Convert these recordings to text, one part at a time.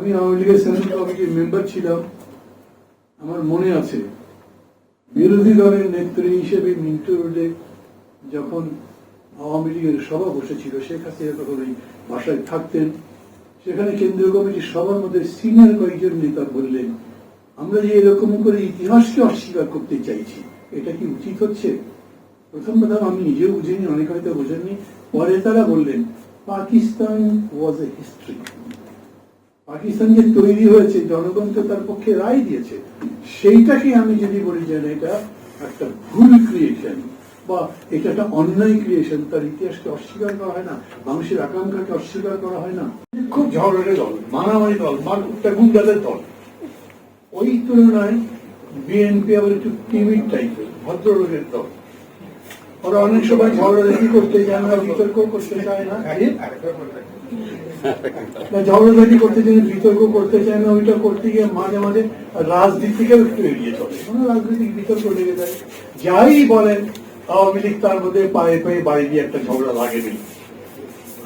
আমি আওয়ামী লীগের সেন্ট্রাল কমিটির মেম্বার ছিলাম? আমার মনে আছে, বিরোধী দলের নেত্রী হিসেবে মিন্টু রোডে যখন আওয়ামী লীগের সভা বসেছিল, শেখ হাসিনা তখন ওই বাসায় থাকতেন। সেখানে কেন্দ্রীয় কমিটির সবার মধ্যে সিনিয়র কয়েকজন নেতা বললেন, আমরা যে এরকম করে ইতিহাসকে অস্বীকার করতে চাইছি, এটা কি উচিত হচ্ছে? প্রথম কথা আমি নিজেও বুঝিনি, অনেক হয়তো বোঝেননি। পরে তারা বললেন, Pakistan was a history Pakistan যে তৈরি হয়েছে, জনগণ তো তার পক্ষে রায় দিয়েছে। সেইটাকে আমি যদি বলি যে এটা একটা ভুল ক্রিয়েশন বা এটা একটা অন্যায় ক্রিয়েশন তার ইতিহাসকে অস্বীকার করা হয় না, মানুষের আকাঙ্ক্ষাকে অস্বীকার করা হয় না। খুব ঝগড়াটে দল, মারামারি দল, মারকুটটা গুন্ডাদের দল। ওই তুলনায় বিএনপি আবার একটু টিমিড টাইপের ভদ্রলোকের দল। ওরা অনেক সময় ঝগড়াঝাটি করতে চায় না বিতর্ক করতে চায় না। ঝগড়াঝাটি করতে চায় বিতর্ক করতে চায় না ওইটা করতে গিয়ে মাঝে মাঝে রাজনীতি থেকেও একটু এড়িয়ে চলে। রাজনৈতিক বিতর্ক লেগে যায়। যাই বলেন, আওয়ামী লীগ তার মধ্যে পায়ে পায়ে বাড়ি দিয়ে একটা ঝগড়া লাগেনি।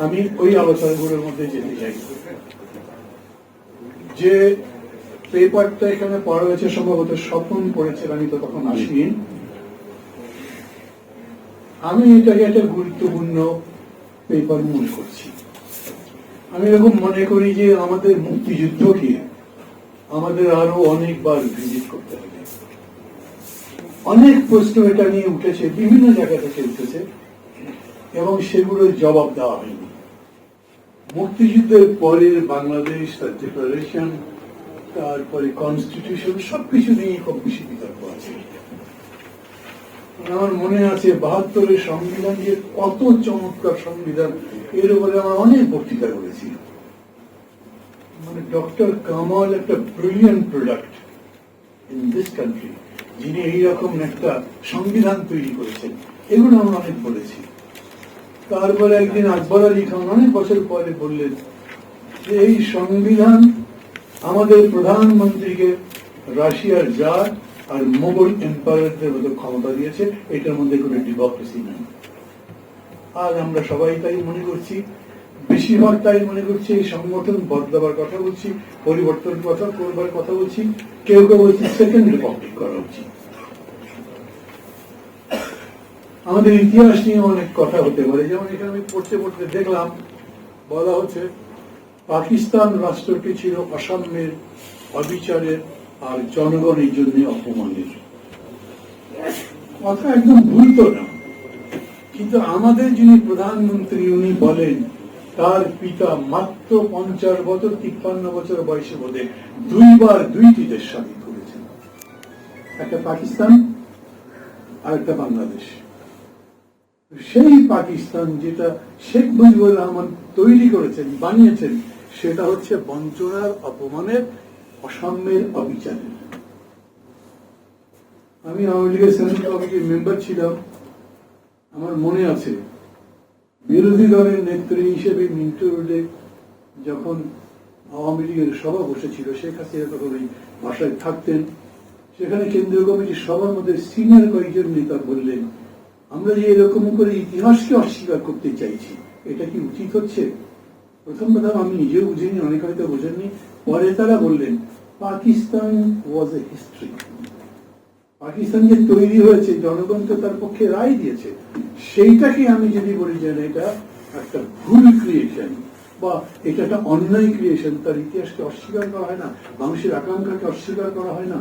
আমি ওই আলোচনাগুলোর মধ্যে যেতে চাই। যে পেপারটা এখানে পড়া হয়েছে, সম্ভবত স্বপন পড়েছেন, আমি তো তখন আসিনি। আমি এটাকে একটা গুরুত্বপূর্ণ পেপার মনে করছি। আমি এরকম মনে করি যে আমাদের মুক্তিযুদ্ধকে আমাদের আরও অনেকবার ভিজিট করতে হবে। অনেক প্রশ্ন এটা নিয়ে উঠেছে, বিভিন্ন জায়গা থেকে উঠেছে এবং সেগুলোর জবাব দেওয়া হয়নি। মুক্তিযুদ্ধের পরের বাংলাদেশ, তার ডিক্লারেশন তারপরে কনস্টিটিউশন সবকিছু নিয়ে খুব বেশি বিতর্ক আছে। আমার মনে আছে, বাহাত্তরের সংবিধান যে কত চমৎকার সংবিধান, এর উপরে অনেক বক্তৃতা করেছি মানে ডক্টর কামাল একটা প্রোডাক্ট ইন দিস কান্ট্রি যিনি এইরকম একটা সংবিধান তৈরি করেছেন। এগুলো আমরা অনেক বলেছি। তারপরে একদিন আকবর আলী খান অনেক বছর পরে বললেন যে, এই সংবিধান আমাদের প্রধানমন্ত্রীকে রাশিয়ার জার আর মোগল এম্পায়ারদের মতো ক্ষমতা দিয়েছে, এটার মধ্যে কোনো ডেমোক্রেসি নেই। আজ আমরা সবাই তাই মনে করছি, বেশিরভাগ তাই মনে করছি, এই সংগঠন বদলাবার কথা বলছি, পরিবর্তন কথা করবার কথা বলছি, কেউ কেউ বলছি সেকেন্ড রিপাবলিক করা উচিত। আমাদের ইতিহাস নিয়ে অনেক কথা হতে পারে, যেমন এখানে আমি পড়তে পড়তে দেখলাম, বলা হচ্ছে, পাকিস্তান রাষ্ট্রটি ছিল অসাম্যের, অবিচারের আর জনগণ এই জন্য অপমানের কথা একদম ভুল তো না। কিন্তু আমাদের যিনি প্রধানমন্ত্রী, উনি বলেন, তার পিতা মাত্র পঞ্চাশ বছর, তিপ্পান্ন বছর বয়সে বোধে দুইবার দুইটি দেশ স্বাধীন করেছেন। একটা পাকিস্তান আর একটা বাংলাদেশ। সেই পাকিস্তান যেটা শেখ মুজিবুর রহমান তৈরি করেছেন, বানিয়েছেন, সেটা হচ্ছে বঞ্চনার, অপমানের অসাম্যের অবিচারের আমি আওয়ামী লীগের সেন্ট্রাল কমিটির মেম্বার ছিলাম। আমার মনে আছে, বিরোধী দলের নেত্রী হিসেবে মিন্টু রোডে যখন আওয়ামী লীগের সভা বসেছিল, শেখ হাসিনা তখন ওই বাসায় থাকতেন। সেখানে কেন্দ্রীয় কমিটির সবার মধ্যে সিনিয়র কয়েকজন নেতা বললেন, আমরা যে এরকম করে ইতিহাসকে অস্বীকার করতে চাইছি, এটা কি উচিত হচ্ছে? প্রথম কথা আমি নিজেও বুঝিনি, অনেক হয়তো বোঝেননি। পরে তারা বললেন Pakistan was a history Pakistan যে তৈরি হয়েছে, জনগণ তো তার পক্ষে রায় দিয়েছে। সেইটাকে আমি যদি বলি যে এটা একটা ভুল ক্রিয়েশন বা এটা একটা অন্যায় ক্রিয়েশন তার ইতিহাসকে অস্বীকার করা হয় না, মানুষের আকাঙ্ক্ষাকে অস্বীকার করা হয় না।